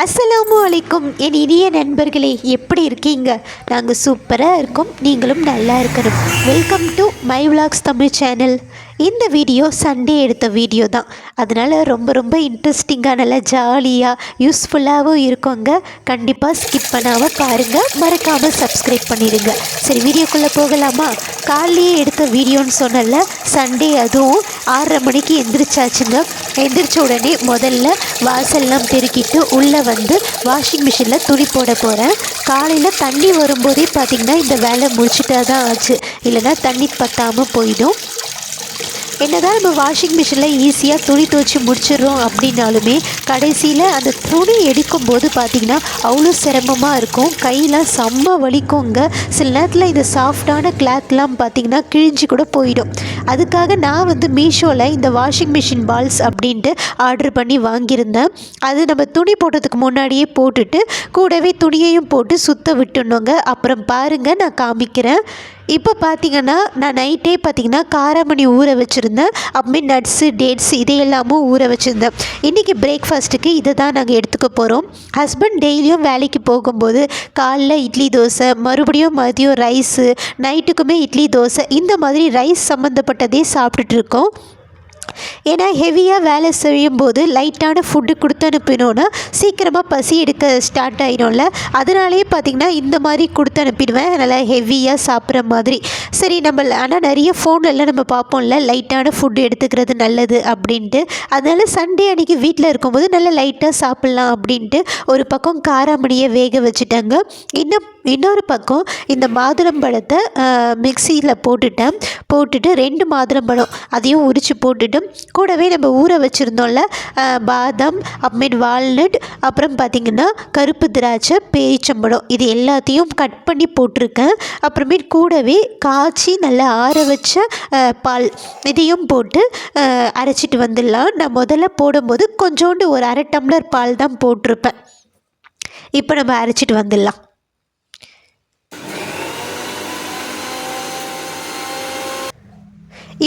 அஸ்ஸலாமு அலைக்கும். என் இனிய நண்பர்களே எப்படி இருக்கீங்க? நாங்கள் சூப்பராக இருக்கோம். நீங்களும் நல்லா இருக்கணும். Welcome to my vlogs Tamil channel இந்த வீடியோ சண்டே எடுத்த வீடியோ தான். அதனால் ரொம்ப ரொம்ப இன்ட்ரெஸ்டிங்காக நல்லா ஜாலியாக யூஸ்ஃபுல்லாகவும் இருக்கோங்க. கண்டிப்பாக ஸ்கிப் பண்ணாமல் பாருங்கள் மறக்காமல் சப்ஸ்கிரைப் பண்ணிடுங்க. சரி வீடியோக்குள்ளே போகலாமா? காலையே எடுத்த வீடியோன்னு சொன்னல சண்டே அதுவும் ஆறரை மணிக்கு எந்திரிச்சாச்சுங்க. எந்திரிச்ச உடனே முதல்ல வாசல்லாம் பெருக்கிட்டு உள்ளே வந்து வாஷிங் மிஷினில் துணி போட போகிறேன் காலையில் தண்ணி வரும்போதே பார்த்திங்கன்னா இந்த வேலை முடிச்சுட்டா தான் ஆச்சு. இல்லைன்னா தண்ணி பற்றாமல் போயிடும். என்னதான் நம்ம வாஷிங் மிஷினில் ஈஸியாக துணி துவைச்சி முடிச்சிடுறோம் அப்படின்னாலுமே கடைசியில் அந்த துணி எடுக்கும்போது பார்த்திங்கன்னா அவ்வளோ சிரமமாக இருக்கும். கையெல்லாம் செம்ம வலிக்குங்க. சில நேரத்தில் இந்த சாஃப்டான கிளாத்லாம் பார்த்திங்கன்னா கிழிஞ்சு கூட போயிடும். அதுக்காக நான் வந்து மீஷோவில் இந்த வாஷிங் மிஷின் பால்ஸ் அப்படின்ட்டு ஆர்டர் பண்ணி வாங்கியிருந்தேன். அது நம்ம துணி போடுறதுக்கு முன்னாடியே போட்டுட்டு கூடவே துணியையும் போட்டு சுத்த விட்டுணுங்க அப்புறம் பாருங்கள் நான் காமிக்கிறேன். இப்போ பார்த்தீங்கன்னா நான் நைட்டே பார்த்தீங்கன்னா காராமணி ஊற வச்சுருந்தேன். அப்புறமே நட்ஸு டேட்ஸ் இது எல்லாமும் ஊற வச்சுருந்தேன். இன்றைக்கி பிரேக்ஃபாஸ்ட்டுக்கு இதை தான் நாங்கள் எடுத்துக்க போகிறோம் ஹஸ்பண்ட் டெய்லியும் வேலைக்கு போகும்போது காலைல இட்லி தோசை மறுபடியும் மதியம் ரைஸு நைட்டுக்குமே இட்லி தோசை. இந்த மாதிரி ரைஸ் சம்மந்தப்பட்டதே சாப்பிட்டுட்டு இருக்கோம். ஏன்னா ஹெவியாக வேலை செய்யும் போது லைட்டான ஃபுட்டு கொடுத்து அனுப்பினோன்னா சீக்கிரமாக பசி எடுக்க ஸ்டார்ட் ஆகிடும்ல அதனாலேயே பார்த்திங்கன்னா இந்த மாதிரி கொடுத்து அனுப்பிடுவேன். நல்லா ஹெவியாக சாப்பிட்ற மாதிரி. சரி நம்ம ஆனால் நிறைய ஃபோன்லலாம் நம்ம பார்ப்போம்ல லைட்டான ஃபுட்டு எடுத்துக்கிறது நல்லது அப்படின்ட்டு. அதனால சண்டே அன்றைக்கி வீட்டில் இருக்கும்போது நல்லா லைட்டாக சாப்பிட்லாம் அப்படின்ட்டு ஒரு பக்கம் காராமணியை வேக வச்சுட்டாங்க. இன்னும் இன்னொரு பக்கம் இந்த மாதுளம்பழத்தை மிக்சியில் போட்டுட்டேன். போட்டுட்டு ரெண்டு மாதுளம்பழம் அதையும் உரித்து போட்டுட்டு கூடவே நம்ம ஊற வச்சுருந்தோம்ல பாதாம் அப்புறமேட் வால்நட் அப்புறம் பார்த்திங்கன்னா கருப்பு திராட்சை பேரிச்சம்பழம். இது எல்லாத்தையும் கட் பண்ணி போட்டிருக்கேன். அப்புறமேட் கூடவே காய்ச்சி நல்லா ஆற வச்ச பால் இதையும் போட்டு அரைச்சிட்டு வந்துடலாம். நான் முதல்ல போடும்போது கொஞ்சோண்டு ஒரு அரை டம்ளர் பால் தான் போட்டிருப்பேன். இப்போ நம்ம அரைச்சிட்டு வந்துடலாம்.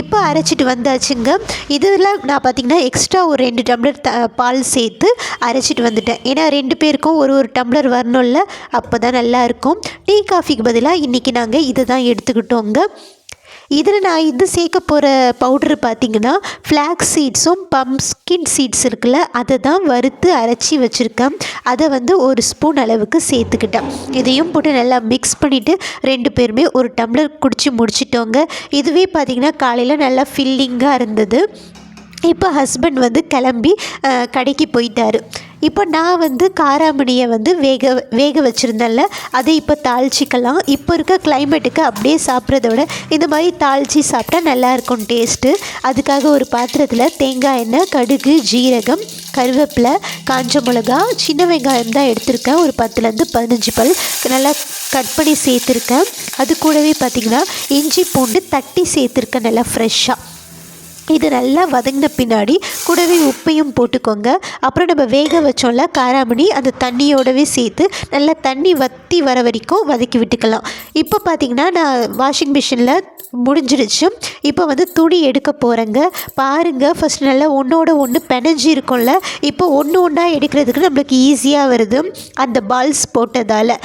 இப்போ அரைச்சிட்டு வந்தாச்சுங்க. இதில் நான் பார்த்திங்கன்னா எக்ஸ்ட்ரா ஒரு ரெண்டு டம்ளர் த பால் சேர்த்து அரைச்சிட்டு வந்துட்டேன். ஏன்னா ரெண்டு பேருக்கும் ஒரு ஒரு டம்ளர் வரணும்ல அப்போ தான் நல்லாயிருக்கும் டீ காஃபிக்கு பதிலாக இன்றைக்கி நாங்கள் இதை தான் எடுத்துக்கிட்டோங்க. இதில் நான் இது சேர்க்க போகிற பவுட்ரு பார்த்திங்கன்னா ஃப்ளாக் சீட்ஸும் பம்ஸ்கின் சீட்ஸ் இருக்குல்ல அதை தான் வறுத்து அரைச்சி வச்சுருக்கேன். அதை வந்து ஒரு ஸ்பூன் அளவுக்கு சேர்த்துக்கிட்டேன். இதையும் போட்டு நல்லா மிக்ஸ் பண்ணிவிட்டு ரெண்டு பேருமே ஒரு டம்ளர் குடித்து முடிச்சிட்டோங்க. இதுவே பார்த்திங்கன்னா காலையில் நல்லா ஃபில்லிங்காக இருந்தது. இப்போ ஹஸ்பண்ட் வந்து கிளம்பி கடைக்கு போயிட்டார். இப்போ நான் வந்து காராமணியை வந்து வேக வேக வச்சுருந்தேன்ல அதை இப்போ தாளிச்சிக்கலாம். இப்போ இருக்க கிளைமேட்டுக்கு அப்படியே சாப்பிட்றத விட இந்த மாதிரி தாளித்து சாப்பிட்டா நல்லாயிருக்கும் டேஸ்ட்டு அதுக்காக ஒரு பாத்திரத்தில் தேங்காய் எண்ணெய் கடுகு ஜீரகம் கருவேப்பிலை காஞ்ச மிளகா சின்ன வெங்காயம் தான் எடுத்திருக்கேன். ஒரு பத்துலேருந்து பதினஞ்சு பல். நல்லா கட் பண்ணி சேர்த்துருக்கேன். அது கூடவே பார்த்திங்கன்னா இஞ்சி பூண்டு தட்டி சேர்த்துருக்கேன் நல்லா ஃப்ரெஷ்ஷாக இது நல்லா வதங்கின பின்னாடி கூடவே உப்பையும் போட்டுக்கோங்க. அப்புறம் நம்ம வேக வச்சோம்ல காராமணி அந்த தண்ணியோடவே சேர்த்து நல்லா தண்ணி வற்றி வர வரைக்கும் வதக்கி விட்டுக்கலாம். இப்போ பார்த்திங்கன்னா நான் வாஷிங் மிஷினில் முடிஞ்சிருச்சு. இப்போ வந்து துணி எடுக்க போகிறேங்க பாருங்கள் ஃபஸ்ட் நல்லா ஒன்றோட ஒன்று பெனஞ்சி இருக்கும்ல. இப்போ ஒன்று ஒன்றா எடுக்கிறதுக்கு நம்மளுக்கு ஈஸியாக வருது. அந்த பால்ஸ் போட்டதால்.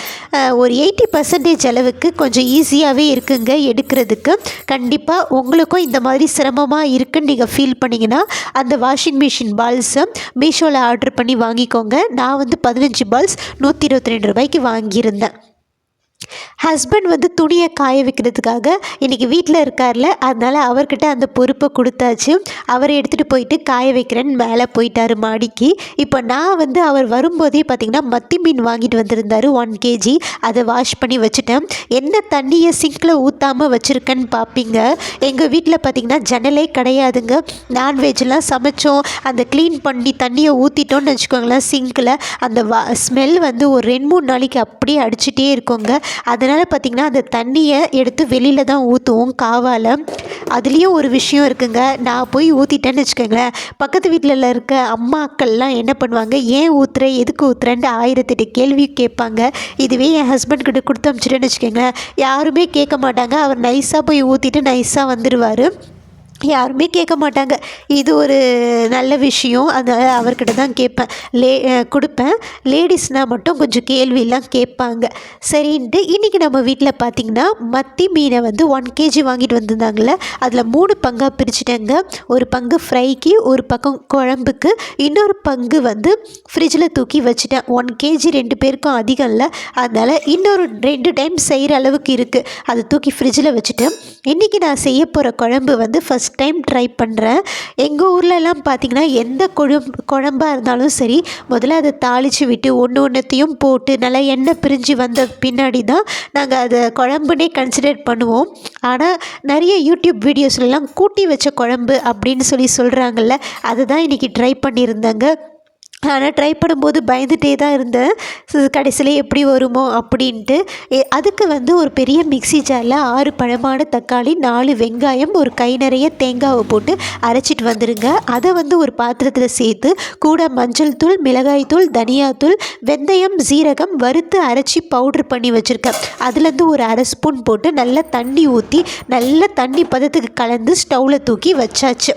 ஒரு எயிட்டி பர்சன்டேஜ் அளவுக்கு கொஞ்சம் ஈஸியாகவே இருக்குங்க எடுக்கிறதுக்கு. கண்டிப்பாக உங்களுக்கும் இந்த மாதிரி சிரமமாக இருக்குன்னு நீங்கள் ஃபீல் பண்ணிங்கன்னா அந்த வாஷிங் மிஷின் பால்ஸை மீஷோவில் ஆர்டர் பண்ணி வாங்கிக்கோங்க. நான் வந்து பதினஞ்சு பால்ஸ் நூற்றி இருபத்தி ரெண்டு ரூபாய்க்கு வாங்கியிருந்தேன். ஹஸ்பண்ட் வந்து துணியை காய வைக்கிறதுக்காக இன்றைக்கி வீட்டில் இருக்கார்ல அதனால் அவர்கிட்ட அந்த பொறுப்பை கொடுத்தாச்சு. அவர் எடுத்துகிட்டு போயிட்டு காய வைக்கிறேன்னு மேலே போயிட்டார் மாடிக்கு. இப்போ நான் வந்து அவர் வரும்போதே பார்த்திங்கன்னா மத்தி மீன் வாங்கிட்டு வந்திருந்தார் ஒன் கேஜி அதை வாஷ் பண்ணி வச்சுட்டேன். என்ன தண்ணியை சிங்கில் ஊற்றாமல் வச்சுருக்கேன்னு பார்ப்பீங்க எங்கள் வீட்டில் பார்த்திங்கன்னா ஜன்னலே கிடையாதுங்க. நான்வெஜ்லாம் சமைச்சோம். அந்த க்ளீன் பண்ணி தண்ணியை ஊற்றிட்டோன்னு வச்சுக்கோங்களேன் சிங்கில் அந்த வா ஸ்மெல் வந்து ஒரு ரெண்டு மூணு நாளைக்கு அப்படியே அடிச்சுட்டே இருக்கோங்க. அதனால் பார்த்திங்கன்னா அந்த தண்ணியை எடுத்து வெளியில் தான் ஊற்றுவோம் காவால். அதுலேயும் ஒரு விஷயம் இருக்குங்க. நான் போய் ஊற்றிட்டேன்னு வச்சுக்கோங்களேன். பக்கத்து வீட்டில் இருக்க அம்மாக்கள்லாம் என்ன பண்ணுவாங்க? ஏன் ஊற்றுற எதுக்கு ஊற்றுறேன்ட்டு ஆயிரத்தெட்டு கேள்வி கேட்பாங்க. இதுவே என் ஹஸ்பண்ட் கிட்ட கொடுத்து அமுச்சிட்டேன்னு வச்சுக்கோங்களேன். யாருமே கேட்க மாட்டாங்க. அவர் நைஸாக போய் ஊற்றிட்டு நைஸாக வந்துடுவார் யாருமே கேட்க மாட்டாங்க. இது ஒரு நல்ல விஷயம். அதனால் அவர்கிட்ட தான் கேட்பேன். லே கொடுப்பேன். லேடிஸ்னால் மட்டும் கொஞ்சம் கேள்வியெல்லாம் கேட்பாங்க. சரின்ட்டு இன்றைக்கி நம்ம வீட்டில் பார்த்திங்கன்னா மத்தி மீனை வந்து ஒன் கேஜி வாங்கிட்டு வந்திருந்தாங்கள அதில் மூணு பங்காக பிரிச்சுட்டேங்க. ஒரு பங்கு ஃப்ரைக்கு ஒரு பக்கம் குழம்புக்கு. இன்னொரு பங்கு வந்து ஃப்ரிட்ஜில் தூக்கி வச்சுட்டேன். ஒன் கேஜி ரெண்டு பேருக்கும் அதிகம் இல்லை அதனால் இன்னொரு ரெண்டு டைம் செய்கிற அளவுக்கு இருக்குது அதை தூக்கி ஃப்ரிட்ஜில் வச்சுட்டு இன்றைக்கி நான் செய்ய போகிற குழம்பு வந்து ஃபஸ்ட் டைம் ட்ரை பண்ணுறேன் எங்கள் ஊர்லலாம் பார்த்திங்கன்னா எந்த குழம்பு குழம்பாக இருந்தாலும் சரி முதல்ல அதை தாளித்து விட்டு ஒன்று ஒன்றுத்தையும் போட்டு நல்லா எண்ணெய் பிரிஞ்சு வந்த பின்னாடி தான் நாங்கள் அதை குழம்புனே கன்சிடர் பண்ணுவோம். ஆனால் நிறைய யூடியூப் வீடியோஸ்லாம் கூட்டி வச்ச குழம்பு அப்படின்னு சொல்லி சொல்கிறாங்கல்ல அதுதான் இன்றைக்கி ட்ரை பண்ணியிருந்தேங்க. ஆனால் ட்ரை பண்ணும்போது பயந்துகிட்டே தான் இருந்தேன். கடைசியில் எப்படி வருமோ அப்படின்ட்டு. அதுக்கு வந்து ஒரு பெரிய மிக்சி ஜாரில் ஆறு பழமான தக்காளி நாலு வெங்காயம் ஒரு கை நிறைய தேங்காவை போட்டு அரைச்சிட்டு வந்துடுங்க அதை வந்து ஒரு பாத்திரத்தில் சேர்த்து கூட மஞ்சள் தூள் மிளகாய் தூள் தனியாத்தூள் வெந்தயம் சீரகம் வறுத்து அரைச்சி பவுட்ரு பண்ணி வச்சுருக்கேன். அதுலேருந்து ஒரு அரை ஸ்பூன் போட்டு நல்லா தண்ணி ஊற்றி நல்லா தண்ணி பதத்துக்கு கலந்து ஸ்டவ்வில் தூக்கி வச்சாச்சு.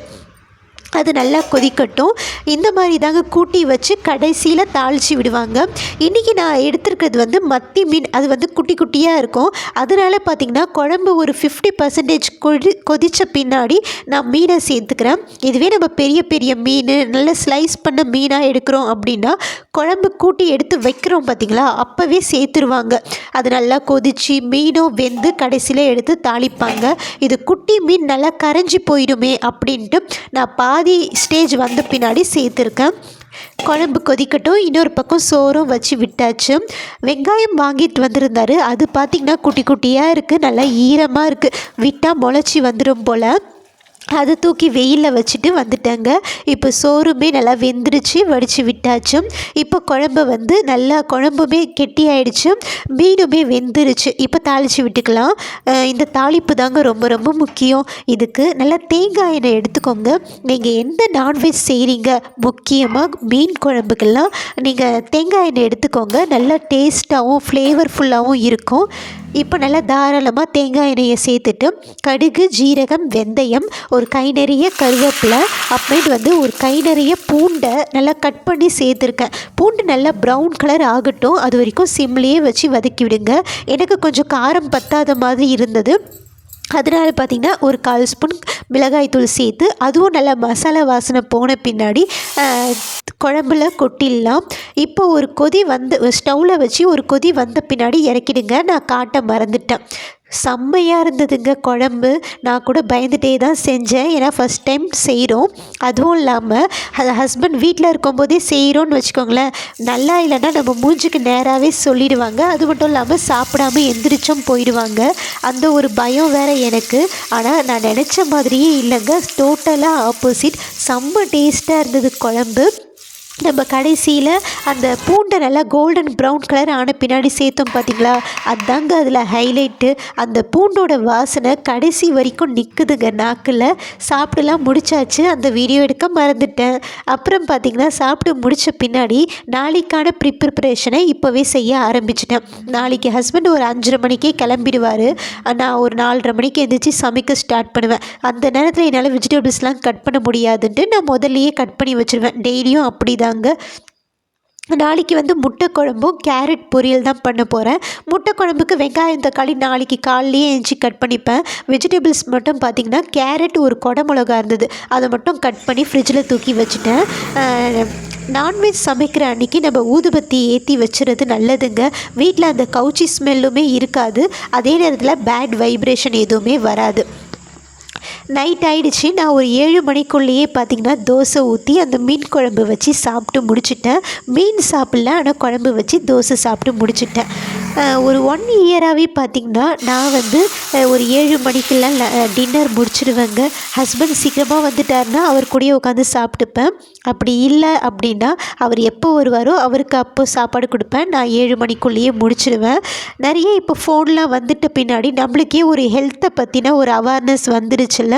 அது நல்லா கொதிக்கட்டும். இந்த மாதிரி தாங்க கூட்டி வச்சு கடைசியில் தாளித்து விடுவாங்க. இன்றைக்கி நான் எடுத்துருக்கிறது வந்து மத்தி மீன். அது வந்து குட்டி குட்டியாக இருக்கும். அதனால் பார்த்திங்கன்னா குழம்பு ஒரு ஃபிஃப்டி பர்சன்டேஜ் கொதி கொதித்த பின்னாடி நான் மீனை சேர்த்துக்கிறேன். இதுவே நம்ம பெரிய பெரிய மீன் நல்லா ஸ்லைஸ் பண்ண மீனாக எடுக்கிறோம் அப்படின்னா குழம்பு கூட்டி எடுத்து வைக்கிறோம் பார்த்திங்களா அப்போவே சேர்த்துருவாங்க. அது நல்லா கொதித்து மீனும் வெந்து கடைசியில் எடுத்து தாளிப்பாங்க. இது குட்டி மீன் நல்லா கரைஞ்சி போயிடுமே அப்படின்ட்டு நான் பா பாதி ஸ்டேஜ் வந்த பின்னாடி சேர்த்துருக்கேன். குழம்பு கொதிக்கட்டும். இன்னொரு பக்கம் சோறும் வச்சு விட்டாச்சு. வெங்காயம் வாங்கிட்டு வந்திருந்தாரு. அது பார்த்திங்கன்னா குட்டி குட்டியாக இருக்குது நல்லா ஈரமாக இருக்குது விட்டால் முளைச்சி வந்துடும் போல். அதை தூக்கி வெயிலில் வச்சுட்டு வந்துட்டேங்க. இப்போ சோறுமே நல்லா வெந்துருச்சு வடித்து விட்டாச்சு. இப்போ குழம்பு வந்து நல்லா குழம்புமே கெட்டி ஆயிடுச்சு மீனுமே வெந்துருச்சு. இப்போ தாளித்து விட்டுக்கலாம். இந்த தாளிப்பு தாங்க ரொம்ப ரொம்ப முக்கியம். இதுக்கு நல்லா தேங்காய் எண்ணெய் எடுத்துக்கோங்க. நீங்கள் எந்த நான்வெஜ் செய்கிறீங்க முக்கியமாக மீன் குழம்புக்கெல்லாம் நீங்கள் தேங்காய் எண்ணெய் எடுத்துக்கோங்க. நல்லா டேஸ்ட்டாகவும் ஃப்ளேவர்ஃபுல்லாகவும் இருக்கும். இப்போ நல்லா தாராளமாக தேங்காய் எண்ணெயை சேர்த்துட்டு கடுகு ஜீரகம் வெந்தயம் ஒரு கை நிறைய கருவேப்பிலை அப்புறமேட்டு வந்து ஒரு கை நிறைய பூண்டை நல்லா கட் பண்ணி சேர்த்துருக்கேன். பூண்டு நல்லா ப்ரௌன் கலர் ஆகட்டும். அது வரைக்கும் சிம்லேயே வச்சு வதக்கி விடுங்க. எனக்கு கொஞ்சம் காரம் பத்தாத மாதிரி இருந்தது. அதனால் பார்த்திங்கன்னா ஒரு கால் ஸ்பூன் மிளகாய் தூள் சேர்த்து அதுவும் நல்லா மசாலா வாசனை போன பின்னாடி குழம்புல கொட்டிடலாம். இப்போ ஒரு கொதி வந்து ஸ்டவ்வில் வச்சு ஒரு கொதி வந்த பின்னாடி இறக்கிடுங்க. நான் காட்ட மறந்துட்டேன். செம்மையாக இருந்ததுங்க குழம்பு. நான் கூட பயந்துகிட்டே தான் செஞ்சேன். ஏன்னா ஃபஸ்ட் டைம் செய்கிறோம் அதுவும் இல்லாமல் அது ஹஸ்பண்ட் வீட்டில் இருக்கும்போதே செய்கிறோன்னு வச்சுக்கோங்களேன். நல்லா இல்லைன்னா நம்ம மூஞ்சுக்கு நேராகவே சொல்லிடுவாங்க. அது மட்டும் இல்லாமல் சாப்பிடாம எந்திரிச்சும் போயிடுவாங்க. அந்த ஒரு பயம் வேறு எனக்கு. ஆனால் நான் நினச்ச மாதிரியே இல்லைங்க. டோட்டலாக ஆப்போசிட் செம்ம டேஸ்ட்டாக இருந்தது குழம்பு. நம்ம கடைசியில் அந்த பூண்டை நல்லா கோல்டன் ப்ரௌன் கலர் ஆன பின்னாடி சேர்த்தோம் பார்த்தீங்களா அதாங்க அதில் ஹைலைட்டு அந்த பூண்டோட வாசனை கடைசி வரைக்கும் நிற்குதுங்க நாக்கில். சாப்பிடலாம் முடிச்சாச்சு. அந்த வீடியோ எடுக்க மறந்துட்டேன். அப்புறம் பார்த்திங்கன்னா சாப்பிட்டு முடித்த பின்னாடி நாளைக்கான ப்ரிப்ரிப்ரேஷனை இப்போவே செய்ய ஆரம்பிச்சிட்டேன். நாளைக்கு ஹஸ்பண்ட் ஒரு அஞ்சரை மணிக்கே கிளம்பிடுவார். நான் ஒரு நாலரை மணிக்கு எழுந்திரிச்சு சமைக்க ஸ்டார்ட் பண்ணுவேன். அந்த நேரத்தில் என்னால் வெஜிடபிள்ஸ்லாம் கட் பண்ண முடியாதுன்ட்டு நான் முதல்லையே கட் பண்ணி வச்சுருவேன். டெய்லியும் அப்படி தான் செய்கிறாங்க நாளைக்கு வந்து முட்டை குழம்பும் கேரட் பொரியல் தான் பண்ண போகிறேன் முட்டை குழம்புக்கு வெங்காயம் தக்காளி நாளைக்கு காலையிலேயே எழுச்சி கட் பண்ணிப்பேன். வெஜிடபிள்ஸ் மட்டும் பார்த்திங்கன்னா கேரட் ஒரு கொடை மிளகா இருந்தது. அதை மட்டும் கட் பண்ணி ஃப்ரிட்ஜில் தூக்கி வச்சுட்டேன். நான்வெஜ் சமைக்கிற அன்றைக்கி நம்ம ஊதுபத்தி ஏற்றி வச்சுறது நல்லதுங்க. வீட்டில் அந்த கவுச்சி ஸ்மெல்லுமே இருக்காது. அதே நேரத்தில் பேட் வைப்ரேஷன் எதுவுமே வராது. நைட் ஆகிடுச்சு நான் ஒரு ஏழு மணிக்குள்ளேயே பார்த்திங்கன்னா தோசை ஊற்றி அந்த மீன் குழம்பு வச்சு சாப்பிட்டு முடிச்சிட்டேன். மீன் சாப்பிட்ல ஆனால் குழம்பு வச்சு தோசை சாப்பிட்டு முடிச்சிட்டேன். ஒரு ஒன் இயராகவே பார்த்திங்கன்னா நான் வந்து ஒரு ஏழு மணிக்கெல்லாம் டின்னர் முடிச்சிடுவேங்க ஹஸ்பண்ட் சீக்கிரமாக வந்துட்டார்னா அவர் கூடயே உட்காந்து சாப்பிட்டுப்பேன். அப்படி இல்லை அப்படின்னா அவர் எப்போ வருவாரோ அவருக்கு அப்போ சாப்பாடு கொடுப்பேன். நான் ஏழு மணிக்குள்ளேயே முடிச்சிடுவேன் நிறைய இப்போ ஃபோன்லாம் வந்துட்ட பின்னாடி நம்மளுக்கே ஒரு ஹெல்த்தை பற்றின ஒரு அவேர்னஸ் வந்துருச்சுல்ல.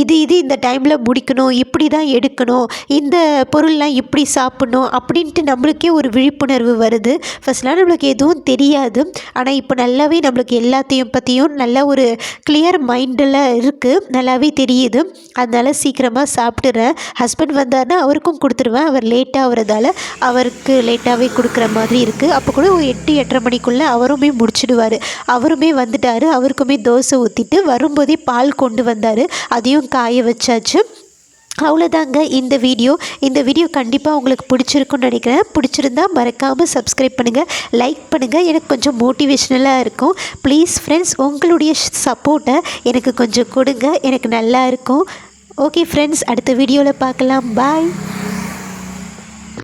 இது இது இந்த டைமில் முடிக்கணும் இப்படி தான் எடுக்கணும் இந்த பொருள்லாம் இப்படி சாப்பிட்ணும் அப்படின்ட்டு நம்மளுக்கே ஒரு விழிப்புணர்வு வருது. ஃபஸ்ட்லாம் நம்மளுக்கு எதுவும் தெரியாது. ஆனால் இப்போ நல்லாவே நம்மளுக்கு எல்லாத்தையும் பற்றியும் நல்ல ஒரு கிளியர் மைண்டில் இருக்குது நல்லாவே தெரியுது. அதனால் சீக்கிரமாக சாப்பிட்டுறேன் ஹஸ்பண்ட் வந்தாருன்னா அவருக்கும் கொடுத்துருவேன். அவர் லேட்டாக வரதால் அவருக்கு லேட்டாகவே கொடுக்குற மாதிரி இருக்குது அப்போ கூட ஒரு எட்டு எட்டரை மணிக்குள்ளே அவருமே முடிச்சிடுவார். அவருமே வந்துட்டார். அவருக்குமே தோசை ஊற்றிட்டு வரும்போதே பால் கொண்டு வந்தார். அதையும் காய வச்சாச்சு. அவ்வளோதாங்க இந்த வீடியோ. இந்த வீடியோ கண்டிப்பாக உங்களுக்கு பிடிச்சிருக்குன்னு நினைக்கிறேன். பிடிச்சிருந்தா மறக்காமல் சப்ஸ்கிரைப் பண்ணுங்கள் லைக் பண்ணுங்கள் எனக்கு கொஞ்சம் மோட்டிவேஷ்னலாக இருக்கும். ப்ளீஸ் ஃப்ரெண்ட்ஸ் உங்களுடைய சப்போர்ட்டை எனக்கு கொஞ்சம் கொடுங்க. எனக்கு நல்லா இருக்கும். ஓகே ஃப்ரெண்ட்ஸ் அடுத்த வீடியோவில் பார்க்கலாம். பாய்